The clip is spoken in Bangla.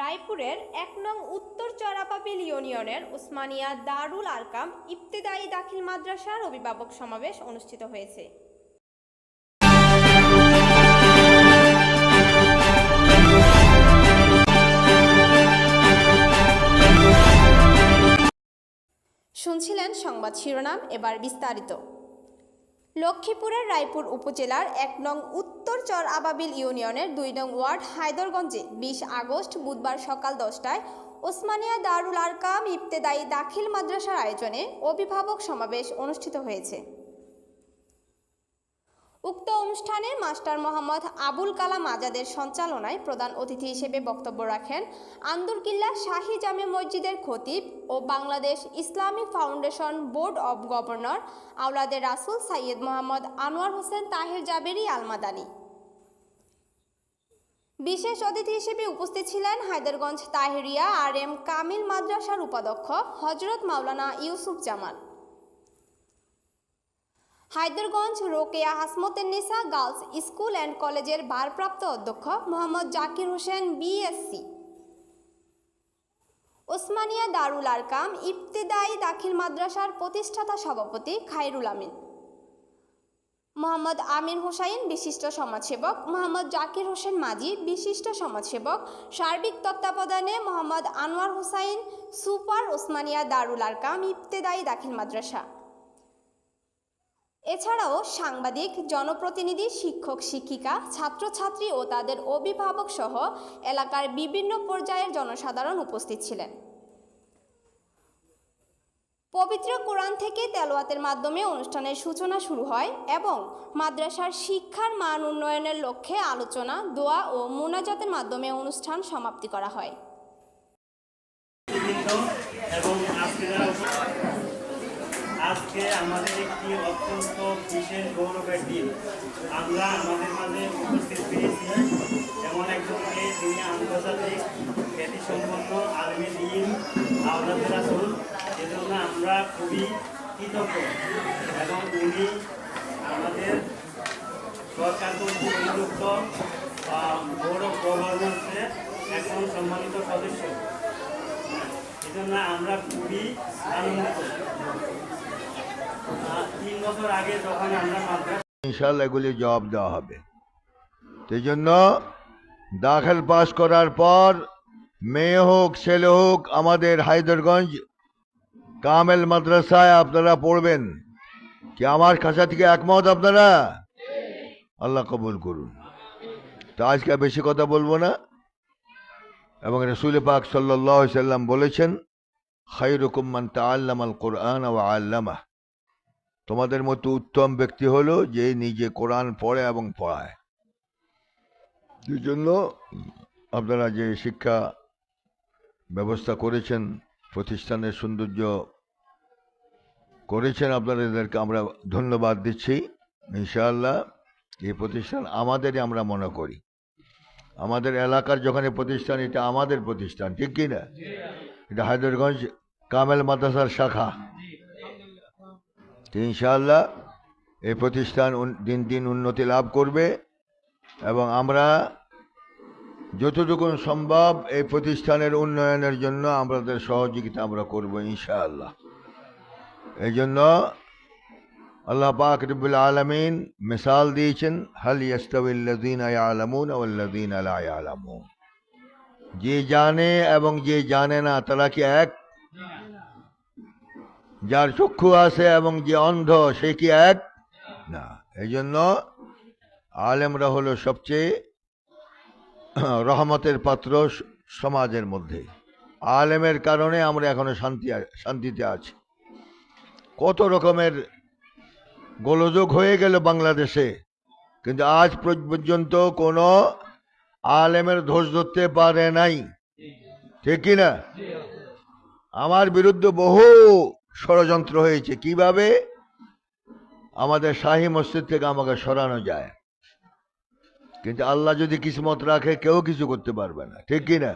রায়পুরের এক নং উত্তর চরাপাবিল ইউনিয়নের উসমানিয়া দারুল আরকাম ইবতেদায়ী দাখিল মাদ্রাসার অভিভাবক সমাবেশ অনুষ্ঠিত হয়েছে। শুনছিলেন সংবাদ শিরোনাম, এবার বিস্তারিত। লক্ষ্মীপুরের রায়পুর উপজেলার এক নং উত্তর চর আবাবিল ইউনিয়নের দুই নং ওয়ার্ড হায়দরগঞ্জে বিশ আগস্ট বুধবার সকাল দশটায় ওসমানিয়া দারুল আরকাম ইবতেদায়ী দাখিল মাদ্রাসার আয়োজনে অভিভাবক সমাবেশ অনুষ্ঠিত হয়েছে। উক্ত অনুষ্ঠানে মাস্টার মোহাম্মদ আবুল কালাম আজাদের সঞ্চালনায় প্রধান অতিথি হিসেবে বক্তব্য রাখেন আন্দরকিল্লা শাহী জামে মসজিদের খতিব ও Bangladesh Islami foundation board of governor আওলাদের রাসুল সাইয়েদ মোহাম্মদ আনোয়ার হোসেন তাহের জাবেরি আলমাদানি। বিশেষ অতিথি হিসেবে উপস্থিত ছিলেন হায়দারগঞ্জ তাহেরিয়া আর এম কামিল মাদ্রাসার উপাধ্যক্ষ Hazrat Maulana Yusuf Jamal. Haidarganj, Rokeya Hasmatennesa girls school and কলেজের ভারপ্রাপ্ত অধ্যক্ষ মোহাম্মদ জাকির হোসেন বিএসসি ওসমানিয়া দারুল আরকাম, ইবতেদায়ী দাখিল মাদ্রাসার প্রতিষ্ঠাতা সভাপতি খায়রুল আমিন। মোহাম্মদ আমির হোসাইন, বিশিষ্ট সমাজসেবক। মোহাম্মদ জাকির হোসেন মাঝি, বিশিষ্ট সমাজসেবক। সার্বিক তত্ত্বাবধানে মোহাম্মদ আনোয়ার হোসাইন, সুপার ওসমানিয়া দারুল আরকাম, ইবতেদায়ী দাখিল মাদ্রাসা। এছাড়াও সাংবাদিক, জনপ্রতিনিধি, শিক্ষক, শিক্ষিকা, ছাত্রছাত্রী ও তাদের অভিভাবক সহ এলাকার বিভিন্ন পর্যায়ের জনসাধারণ উপস্থিত ছিলেন। পবিত্র কোরআন থেকে তেলোয়াতের মাধ্যমে অনুষ্ঠানের সূচনা শুরু হয় এবং মাদ্রাসার শিক্ষার মান উন্নয়নের লক্ষ্যে আলোচনা, দোয়া ও মুনাজাতের মাধ্যমে অনুষ্ঠান সমাপ্তি করা হয়। আজকে আমাদের একটি অত্যন্ত বিশেষ গৌরবের দিন। আমরা আমাদের মাঝে উপস্থিত পেয়েছি এমন একজনকে তিনি আন্তর্জাতিক খ্যাতিসম্পন্ন আলমী দিন আওলাদ রাসুল এজন্য আমরা খুবই কৃতজ্ঞ এবং উনি আমাদের সরকার নিযুক্ত বোর্ড অফ গভর্নমেন্টসের একজন সম্মানিত সদস্য। এজন্য আমরা খুবই আনন্দিত আহ, তিন বছর আগে যখন আমরা মাদ্রাসা ইনশাল্লাহ এগুলি জবাব দেওয়া হবে। সেই জন্য দাখিল পাস করার পর মেয়ে হোক, ছেলে হোক, আমাদের হায়দরগঞ্জ কামেল মাদ্রাসায় আপনারা পড়বেন। কি আমার কাছা থেকে একমত আপনারা? আল্লাহ কবুল করুন। তা আজকে বেশি কথা বলব না। এবং রসুল পাক সাল্লাম বলেছেন খাইরুকুম মান তাআল্লাম আল কোরআন ও আল্লামা তোমাদের মতো উত্তম ব্যক্তি হলো যে নিজে কোরআন পড়ে এবং পড়ায়। এই জন্য আপনারা যে শিক্ষা ব্যবস্থা করেছেন, প্রতিষ্ঠানের সৌন্দর্য করেছেন, আপনাদেরকে আমরা ধন্যবাদ দিচ্ছি। ইনশাআল্লাহ এই প্রতিষ্ঠান আমাদেরই আমরা মনে করি। আমাদের এলাকার যখন প্রতিষ্ঠান, এটা আমাদের প্রতিষ্ঠান, ঠিক কি না? এটা হায়দরগঞ্জ কামেল মাদ্রাসার শাখা। ইনশাআল্লাহ এই প্রতিষ্ঠান দিন দিন উন্নতি লাভ করবে এবং আমরা যতটুকু সম্ভব এই প্রতিষ্ঠানের উন্নয়নের জন্য আমাদের সহযোগিতা আমরা করব ইনশাআল্লাহ। এই জন্য আল্লাহ পাক রব্বুল আলমিন মিসাল দিয়েছেন, হাল ইয়াস্তাবিল্লাযীন ইয়ালামুন ওয়াল্লাযীন লা ইয়ালামুন। যে জানে এবং যে জানে না, তারা কি এক? যার চক্ষু আছে এবং যে অন্ধ, সে কি এক? না। এই জন্য আলেমরা হলো সবচেয়ে রহমতের পাত্র সমাজের মধ্যে। আলেমের কারণে আমরা এখনও শান্তি শান্তিতে আছি। কত রকমের গোলযোগ হয়ে গেল বাংলাদেশে, কিন্তু আজ পর্যন্ত কোনো আলেমের ধোষ ধরতে পারে নাই। ঠিক কি না? আমার বিরুদ্ধে বহু ষড়যন্ত্র হয়েছে। কীভাবে? আমাদের শাহী মসজিদ থেকে আমাকে সরানো যায়। কিন্তু আল্লাহ যদি কিসমত রাখে কেউ কিছু করতে পারবে না। ঠিক কি না?